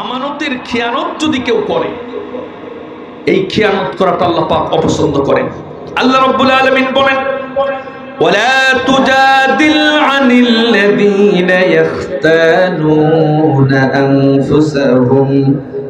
আমানতের খেয়ানত যদি কেউ করে এই খেয়ানত করাটা আল্লাহ পাক অপছন্দ করেন আল্লাহ রাব্বুল আলামিন বলেন ولا تجادل عن الذين يختانون أنفسهم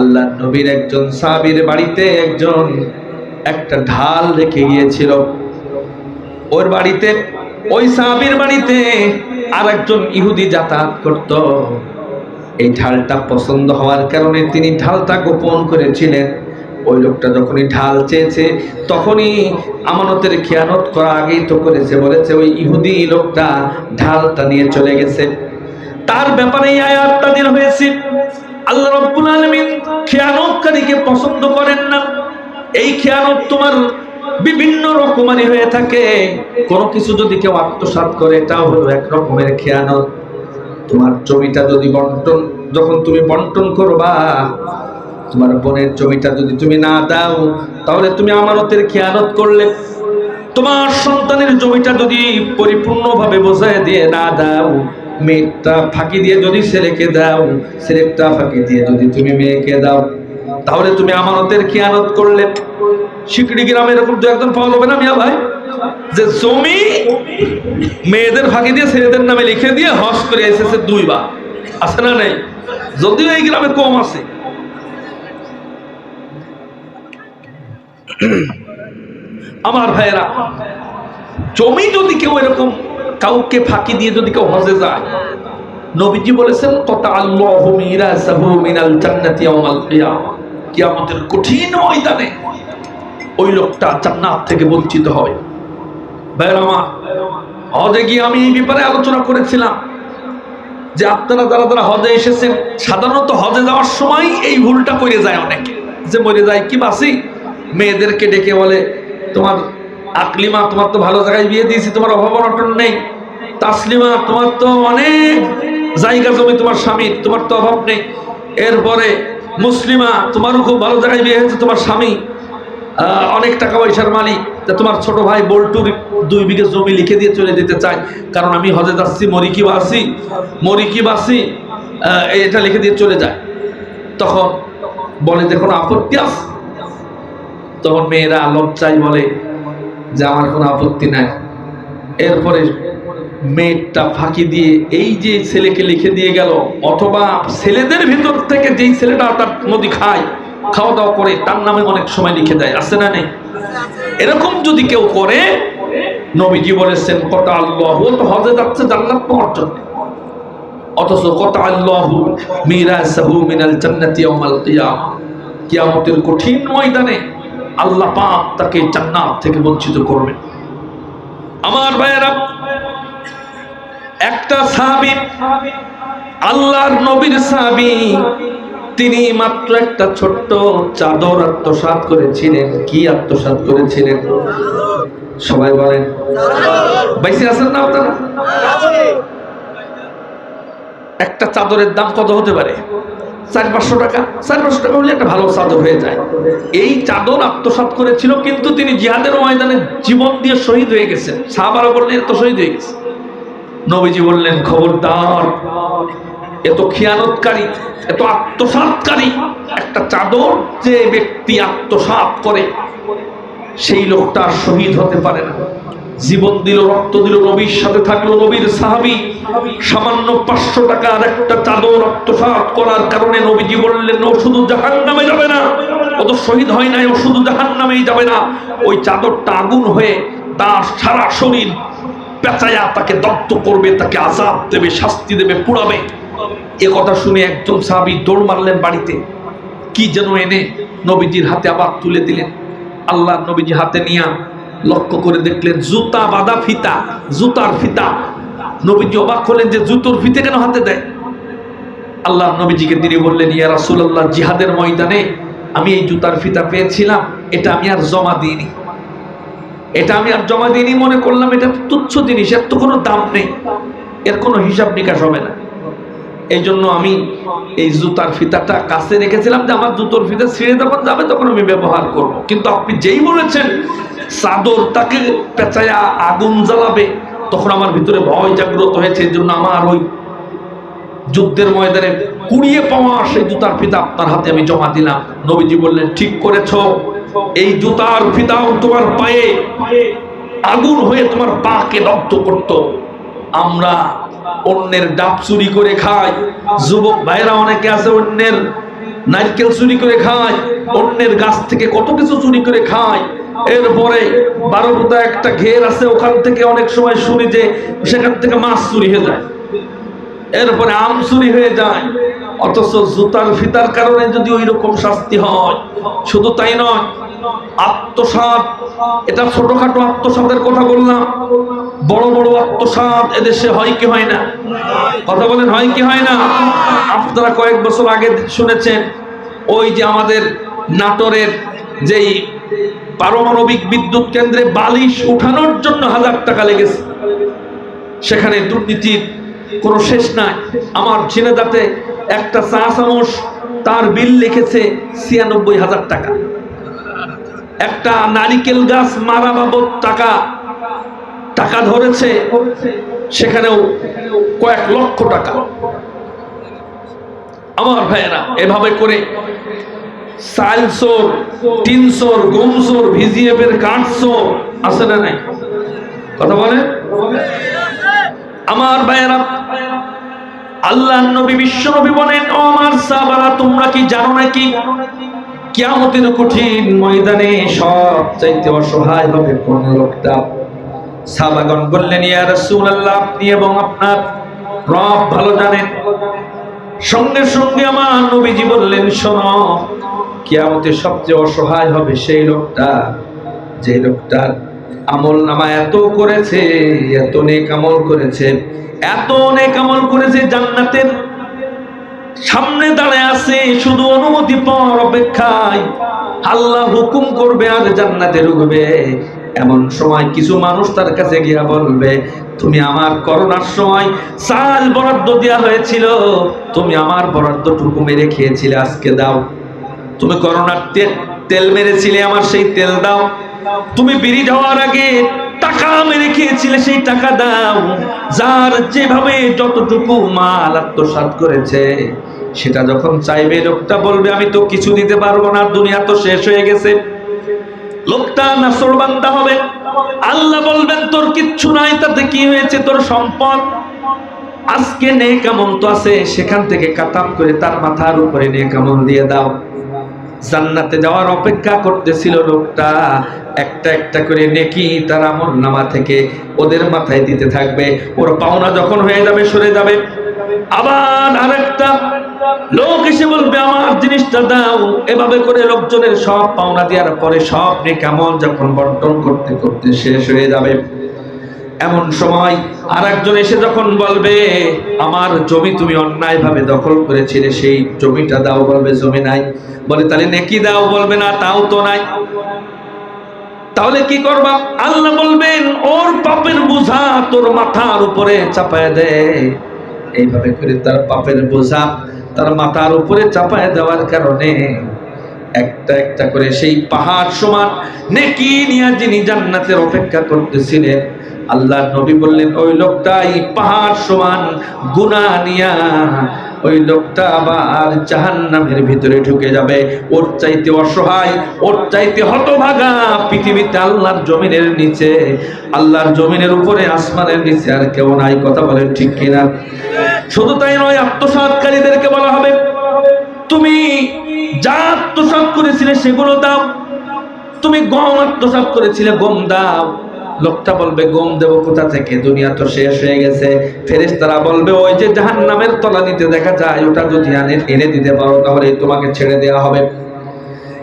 আল্লাহ নবীর একজন সাহাবীর বাড়িতে একজন একটা ঢাল রেখে গিয়েছিল। ওর বাড়িতে, ওই সাহাবীর বাড়িতে আর একজন ইহুদি যাতায়াত করত। এই ঢালটা পছন্দ হওয়ার কারণে তিনি ঢালটা গোপন করেছিলেন। ওই লোকটা যখনই ঢাল চেয়েছে, তখনই আমানতের খেয়ানত করা আগেই তো করেছে, বলেছে, ওই ইহুদি লোকটা ঢালটা নিয়ে চলে গেছে। তার ব্যাপারে আয়াতটা দিন হয়েছে আল্লাহ রাব্বুল আলামিন খেয়ানতকারীকে পছন্দ করেন না। এই খেয়ানত তোমার বিভিন্ন রকমারি হয়ে থাকে। কোনো কিছু যদি কেউ আত্মসাৎ করে এটাও হলো এক রকমের খেয়ানত। তোমার জমিটা যদি বন্টন, যখন তুমি বন্টন করবা, তোমার বোনের জমিটা যদি তুমি না দাও, তাহলে তুমি আমানতের খেয়ানত করলে। তোমার সন্তানের জমিটা যদি পরিপূর্ণভাবে বোঝায় দিয়ে না দাও মেয়েটা ফাঁকি দিয়ে যদি ছেলেকে দাও, ছেলেটা ফাঁকি দিয়ে যদি তুমি মেয়েকে দাও, তাহলে তুমি আমানতের খেয়ানত করলে। শিকড়ি গ্রামে এরকম দু একজন পাওয়া যাবে না মিয়া ভাই? যে জমি মেয়েদের ফাঁকি দিয়ে ছেলেদের নামে লিখে দিয়ে হস করে এসেছে দুইবার। আছে না নেই? যদিও এই গ্রামে কম আছে। আমার ভাইয়েরা, জমি যদি কেউ এরকম কাউকে ফাঁকি দিয়ে যদি কেউ হজে যায়, নবীজি বলেছেন কত আল্লাহ মিনাল কঠিন ময়দানে ওই লোকটা জান্নাত থেকে বঞ্চিত আমার, হজে গিয়ে আমি এই ব্যাপারে আলোচনা করেছিলাম যে আপনারা যারা যারা হজে এসেছেন, সাধারণত হজে যাওয়ার সময় এই ভুলটা করে যায় অনেকে। যে মরে যায় কি বাসি? মেয়েদেরকে ডেকে বলে, তোমার আকলিমা, তোমার তো ভালো জায়গায় বিয়ে দিয়েছি, তোমার অভাব অনটন নেই। তাসলিমা, তোমার তো অনেক জায়গা জমি, তোমার স্বামী, তোমার তো অভাব নেই। এরপরে মুসলিমা, তোমারও খুব ভালো জায়গায় বিয়ে হয়েছে, তোমার স্বামী অনেক টাকা পয়সার মালিক। তোমার ছোট ভাই বল্টুর দুই বিঘে জমি লিখে দিয়ে চলে যেতে চাই কারণ আমি হজে যাচ্ছি, মরিকি বাসি মরি কি বাসি এটা লিখে দিয়ে চলে যায়। তখন বলে যে কোনো আপত্তি আছে? তখন মেয়েরা লজ্জায় বলে যে আমার কোনো আপত্তি নাই। এরপরে মেয়েটা ফাঁকি দিয়ে এই যে ছেলেকে লিখে দিয়ে গেল, অথবা ছেলেদের ভিতর থেকে যেই ছেলেটা তার নদী খায় খাওয়া দাওয়া করে, তার নামে অনেক সময় লিখে দেয়, আছে না নেই? এরকম যদি কেউ করে, নবীজি বলেছেন কত আল্লাহ তো হজে যাচ্ছে জান্নাত পাওয়ার জন্য। অথচ কত আল্লাহ মিরাসাহু মিনাল ইয়াউমাল কিয়ামা। কিয়ামতের কঠিন ময়দানে আল্লাহ পাক তাকে জান্নাত থেকে বঞ্চিত করবেন। আমার ভাইয়েরা, একটা সাহাবী, আল্লাহর নবীর সাহাবী, তিনি মাত্র একটা ছোট্ট চাদর আত্মসাৎ করেছিলেন। কি আত্মসাৎ করেছিলেন? সবাই বলেন। বাইসে আছেন না আপনারা? একটা চাদরের দাম কত হতে পারে? চার পাঁচশো টাকা চার পাঁচশো টাকা হলে একটা ভালো চাদর হয়ে যায়। এই চাদর আত্মসাৎ করেছিল, কিন্তু তিনি জিহাদের ময়দানে জীবন দিয়ে শহীদ হয়ে গেছেন। সাহাবারা বললেন এত শহীদ হয়ে গেছে। নবীজি বললেন, খবরদার এত খেয়ানতকারী এত আত্মসাৎকারী। একটা চাদর যে ব্যক্তি আত্মসাৎ করে, সেই লোকটা শহীদ হতে পারে না। জীবন দিল, রক্ত দিল, নবীর সাথে থাকল নবীর সাহাবি। সামান্য পাঁচশো টাকার একটা চাদর আত্মসাৎ করার কারণে নবীজি বললেন, ও শুধু জাহান নামে যাবে না। ও তো শহীদ হয় নাই, ও শুধু জাহান নামেই যাবে না। ওই চাদরটা আগুন হয়ে তার সারা শরীর পেঁচায়া তাকে দত্ত করবে, তাকে আজাদ দেবে, শাস্তি দেবে, পুড়াবে। এ কথা শুনে একজন সাহাবি দৌড় মারলেন বাড়িতে। কি যেন এনে নবীজির হাতে আবার তুলে দিলেন। আল্লাহ নবীজি হাতে নিয়া লক্ষ্য করে দেখলেন জুতা বাঁধা ফিতা, জুতার ফিতা। নবীজি অবাক হলেন যে জুতোর ফিতে কেন হাতে দেয়? আল্লাহ নবীজিকে তিনি বললেন, ইয়া রাসূলুল্লাহ, জিহাদের ময়দানে আমি এই জুতার ফিতা পেয়েছিলাম, এটা আমি আর জমা দিইনি। এটা আমি আর জমা দিইনি মনে করলাম, এটা তুচ্ছ জিনিস, এর তো কোনো দাম নেই, এর কোনো হিসাব নিকাশ হবে না। এই জন্য আমি এই জুতার ফিতাটা কাছে রেখেছিলাম যে আমার জুতোর ফিতা ছিঁড়ে যখন যাবে তখন আমি ব্যবহার করব। কিন্তু আপনি যেই বলেছেন চাদর তাকে পেঁচায়া আগুন জ্বালাবে, তখন আমার ভিতরে ভয় জাগ্রত হয়েছে জন্য আমার ওই যুদ্ধের ময়দানে কুড়িয়ে পাওয়া সেই জুতার ফিতা আপনার হাতে আমি জমা দিলাম। নবীজি বললেন, ঠিক করেছ, এই জুতার ফিতাও তোমার পায়ে আগুন হয়ে তোমার পাকে দগ্ধ করত। আমরা অন্যের ডাব চুরি করে খাই, যুবক ভাইরা অনেকে আছে অন্যের নারকেল চুরি করে খায়, অন্যের গাছ থেকে কত কিছু চুরি করে খায় এরপরে বারোটা একটা ঘের আছে, ওখান থেকে অনেক সময় শুনি যে সেখান থেকে মাছ চুরি হয়ে যায়। এরপরে আম চুরি হয়ে যায়, অথচ জুতার ফিতার কারণে যদি ওই রকম শাস্তি হয়, শুধু তাই নয় আত্মসাত এটা ছোটখাটো আত্মসাতের কথা বললাম, বড় বড় আত্মসাত এদেশে হয় কি হয় না? কথা বলেন, হয় কি হয় না? আপনারা কয়েক বছর আগে শুনেছেন, ওই যে আমাদের নাটোরের যেই পারমাণবিক বিদ্যুৎ কেন্দ্রে বালিশ উঠানোর জন্য হাজার টাকা লেগেছে। সেখানে দুর্নীতির কোনো শেষ নাই। আমার ঝিনেদাতে একটা চা চামচ, তার বিল লিখেছে ছিয়ানব্বই হাজার টাকা। একটা নারিকেল গাছ মারা বাবদ টাকা টাকা ধরেছে, সেখানেও কয়েক লক্ষ টাকা। আমার ভাইয়েরা, এভাবে করে তোমরা কি জানো নাকি কিয়ামতের কঠিন ময়দানে সব চাইতে অসহায় হবে কোন লোকটা? বললেন আপনি এবং আপনার রব ভালো জানেন। সঙ্গে সঙ্গে আমার নবীজি বললেন, শোনো কিয়ামতে সবচেয়ে অসহায় হবে সেই লোকটা। যে লোকটার আমল নামা এত করেছে, এত নেক আমল করেছে, এত নেক আমল করেছে জান্নাতের সামনে দাঁড়ায় আছে, শুধু অনুমতি পাওয়ার অপেক্ষায়। আল্লাহ হুকুম করবে, আর জান্নাতে ঢুকবে। এমন সময় কিছু মানুষ তার কাছে গিয়া বলবে, তুমি আমার করোনার সময় চাল বরাদ্দ দেওয়া হয়েছিল। তুমি আমার বরাদ্দটুকু মেরে খেয়েছিলে, আজকে দাও। তুমি করোনার তেল মেরেছিলে, আমার সেই তেল দাও। তুমি বিড়ি যাওয়ার আগে টাকা মেরে খেয়েছিলে, সেই টাকা দাও। যার যেভাবে যতটুকু মাল আত্মসাৎ করেছে, সেটা যখন চাইবে, লোকটা বলবে, আমি তো কিছু দিতে পারব না, দুনিয়া তো শেষ হয়ে গেছে। লোকটা নাসরবান্দা হবে। আল্লাহ বলবেন, তোর কিচ্ছু নাই, তাতে কি হয়েছে? তোর সম্পদ? আজকে নে কেমন তো আছে, সেখান থেকে কাতাম করে তার মাথার উপরে নে কেমন দিয়ে দাও। জান্নাতে যাওয়ার অপেক্ষা করতেছিল লোকটা। একটা একটা করে নেকি তার আমল নামা থেকে ওদের মাথায় দিতে থাকবে। ওর পাওনা যখন হয়ে যাবে, সরে যাবে। আবার আরেকটা লোক এসে বলবে, আমার জিনিসটা দাও। এভাবে করে লোকজনের সব পাওনা দেওয়ার পরে সব নেকামল যখন বন্টন করতে করতে শেষ হয়ে যাবে। এমন সময় আর একজন এসে যখন বলবে, আমার জমি তুমি অন্যায় ভাবে দখল করেছিলে, সেই জমিটা দাও, বলবে, জমি নাই। বলে, তাহলে নেকি দাও? বলবে, না, তাও তো নাই। তাহলে কি করবা? আল্লাহ বলবেন, ওর পাপের বোঝা তোর মাথার উপরে চাপায় এইভাবে করে তার পাপের বোঝা তার মাথার উপরে চাপায় দেওয়ার কারণে একটা একটা করে সেই পাহাড় সমান নেকি নিয়ে যিনি জান্নাতের অপেক্ষা করতেছিলেন আল্লাহ নবী বললেন, ওই লোকটা এই পাহাড় সমান গুনাহ নিয়া, ওই লোকটা আবার জাহান্নামের ভিতরে ঢুকে যাবে। ওর চাইতে অসহায়, ওর চাইতে হতভাগা পৃথিবীতে আল্লাহর জমিনের নিচে, আল্লাহর জমিনের উপরে, আসমানের নিচে আর কেউ নাই। কথা বলেন ঠিক কিনা? শুধু তাই নয়, আত্মসাৎকারীদেরকে বলা হবে, তুমি যা আত্মসাৎ করেছিলে সেগুলো দাও। তুমি গম আত্মসাৎ করেছিলে, গম দাও। লোকটা বলবে, গম দেব কোথা থেকে? দুনিয়া তো শেষ হয়ে গেছে। ফেরেশতারা বলবে, ওই যে জাহান নামের তলানিতে দেখা যায়, ওটা যদি আনে, এনে দিতে পারো, তাহলে তোমাকে ছেড়ে দেওয়া হবে।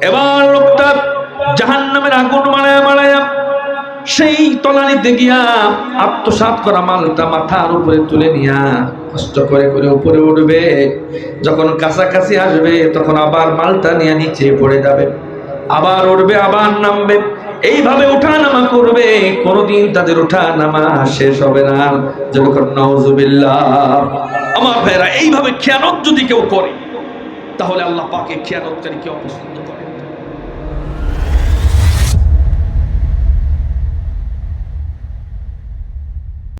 এবার লোকটা জাহান্নামের আগুন মারায় মারায় সেই তলানিতে গিয়া আত্মসাৎ করা মালটা মাথার উপরে তুলে নিয়া কষ্ট করে করে উপরে উঠবে। যখন কাছাকাছি আসবে, তখন আবার মালটা নিয়ে নিচে পড়ে যাবে। আবার উঠবে, আবার নামবে। এইভাবে ওঠা নামা করবে, কোনদিন তাদের ওঠা নামা শেষ হবে না যখন নজুবিল্লাহ আমার ভাইরা এইভাবে খেয়ানত যদি কেউ করে, তাহলে আল্লাহ পাকে খেয়ানতকারী কেউ অপছন্দ করে।